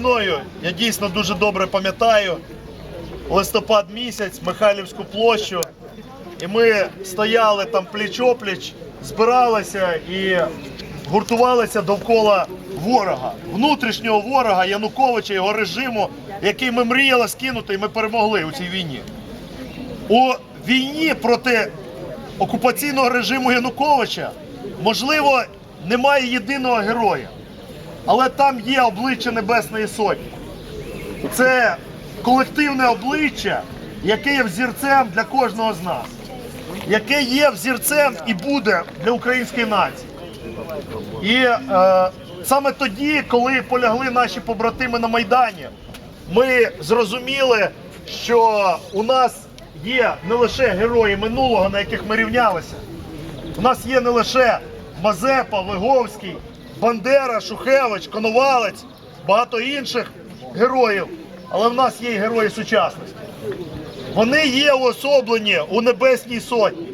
Мною я дійсно дуже добре пам'ятаю листопад місяць, Михайлівську площу. І ми стояли там пліч-опліч, збиралися і гуртувалися довкола ворога, внутрішнього ворога Януковича, його режиму, який ми мріяли скинути, і ми перемогли у цій війні. У війні проти окупаційного режиму Януковича, можливо, немає єдиного героя. Але там є обличчя Небесної Сотні. Це колективне обличчя, яке є взірцем для кожного з нас, яке є взірцем і буде для української нації. І е, саме тоді, коли полягли наші побратими на Майдані, ми зрозуміли, що у нас є не лише герої минулого, на яких ми рівнялися. У нас є не лише Мазепа, Виговський, Бандера, Шухевич, Коновалець, багато інших героїв, але в нас є і герої сучасності. Вони є уособлені у Небесній Сотні.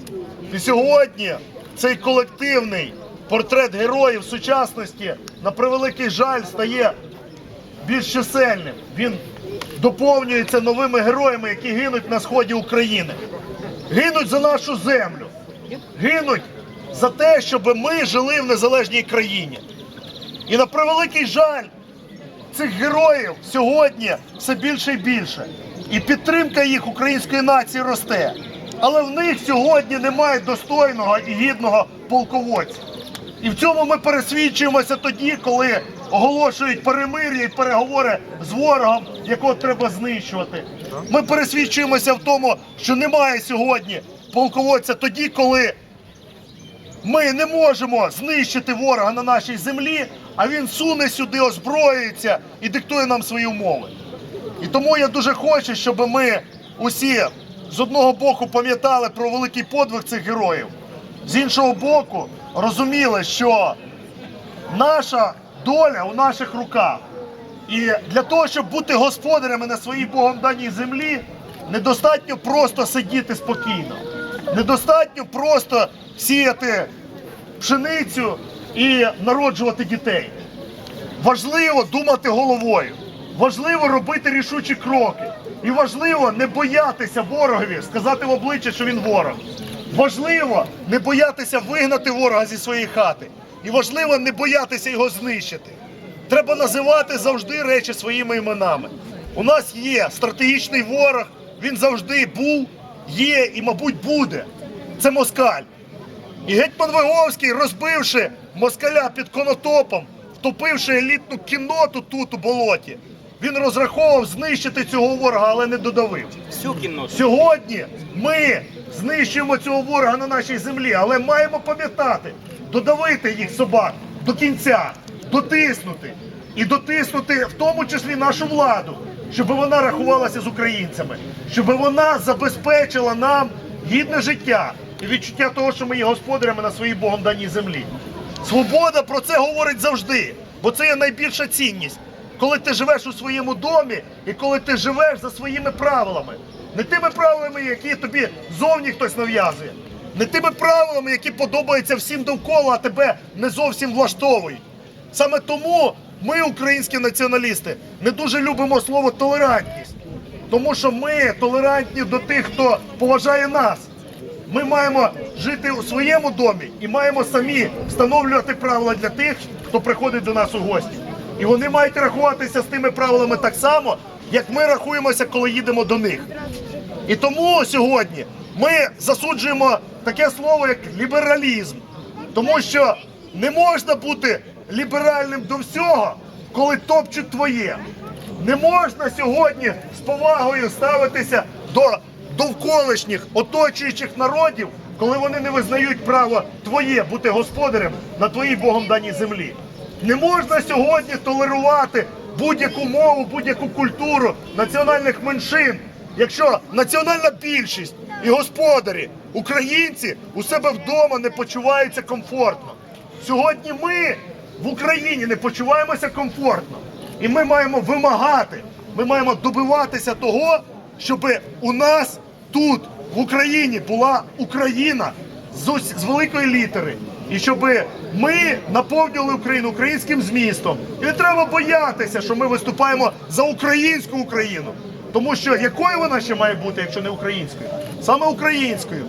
І сьогодні цей колективний портрет героїв сучасності, на превеликий жаль, стає більш чисельним. Він доповнюється новими героями, які гинуть на сході України. Гинуть за нашу землю. Гинуть за те, щоб ми жили в незалежній країні. І на превеликий жаль, цих героїв сьогодні все більше і більше. І підтримка їх української нації росте. Але в них сьогодні немає достойного і гідного полководця. І в цьому ми пересвідчуємося тоді, коли оголошують перемир'я і переговори з ворогом, якого треба знищувати. Ми пересвідчуємося в тому, що немає сьогодні полководця тоді, коли ми не можемо знищити ворога на нашій землі, а він суне сюди, озброюється і диктує нам свої умови. І тому я дуже хочу, щоб ми усі з одного боку пам'ятали про великий подвиг цих героїв, з іншого боку, розуміли, що наша доля у наших руках. І для того, щоб бути господарями на своїй Богом даній землі, недостатньо просто сидіти спокійно. Недостатньо просто сіяти пшеницю і народжувати дітей. Важливо думати головою, важливо робити рішучі кроки. І важливо не боятися ворогові, сказати в обличчя, що він ворог. Важливо не боятися вигнати ворога зі своєї хати. І важливо не боятися його знищити. Треба називати завжди речі своїми іменами. У нас є стратегічний ворог, він завжди був, є і, мабуть, буде. Це москаль. І гетьман Виговський, розбивши москаля під конотопом, втопивши елітну кінноту тут у болоті, він розраховував знищити цього ворога, але не додавив. Всю кінноту. Сьогодні ми знищуємо цього ворога на нашій землі, але маємо пам'ятати, додавити їх собак до кінця, дотиснути і дотиснути в тому числі нашу владу, щоб вона рахувалася з українцями, щоб вона забезпечила нам гідне життя і відчуття того, що ми є господарями на своїй Богом даній землі. Свобода про це говорить завжди, бо це є найбільша цінність. Коли ти живеш у своєму домі і коли ти живеш за своїми правилами, не тими правилами, які тобі зовні хтось нав'язує, не тими правилами, які подобаються всім довкола, а тебе не зовсім влаштовують. Саме тому ми, українські націоналісти, не дуже любимо слово толерантність, тому що ми толерантні до тих, хто поважає нас. Ми маємо жити у своєму домі і маємо самі встановлювати правила для тих, хто приходить до нас у гості. І вони мають рахуватися з тими правилами так само, як ми рахуємося, коли їдемо до них. І тому сьогодні ми засуджуємо таке слово, як лібералізм, тому що не можна бути ліберальним до всього, коли топчуть твоє. Не можна сьогодні з повагою ставитися до довколишніх оточуючих народів, коли вони не визнають право твоє бути господарем на твоїй Богом даній землі. Не можна сьогодні толерувати будь-яку мову, будь-яку культуру національних меншин, якщо національна більшість і господарі, українці у себе вдома не почуваються комфортно. Сьогодні ми в Україні не почуваємося комфортно. І ми маємо вимагати, ми маємо добиватися того, щоб у нас тут, в Україні, була Україна з, великої літери. і щоб ми наповнювали Україну українським змістом. І не треба боятися, що ми виступаємо за українську Україну. Тому що якою вона ще має бути, якщо не українською? Саме українською.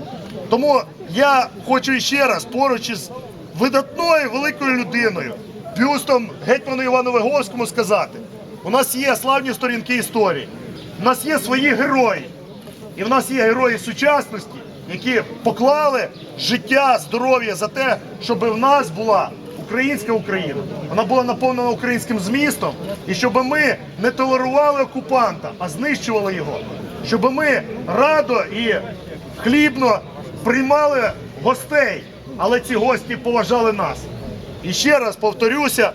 Тому я хочу ще раз поруч із видатною великою людиною, бюстом гетьману Івану Виговському сказати: у нас є славні сторінки історії, у нас є свої герої, і в нас є герої сучасності, які поклали життя, здоров'я за те, щоб в нас була українська Україна. Вона була наповнена українським змістом, і щоб ми не толерували окупанта, а знищували його. Щоб ми радо і хлібно приймали гостей, але ці гості поважали нас. І ще раз повторюся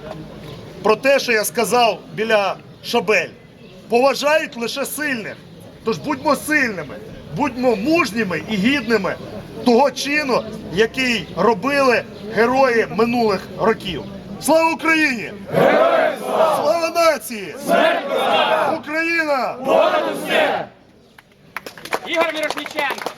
про те, що я сказав біля шабель. Поважають лише сильних. Тож будьмо сильними, будьмо мужніми і гідними того чину, який робили герої минулих років. Слава Україні! Героям слава! Слава нації! Смерть Україна! Ігор Мірошниченко.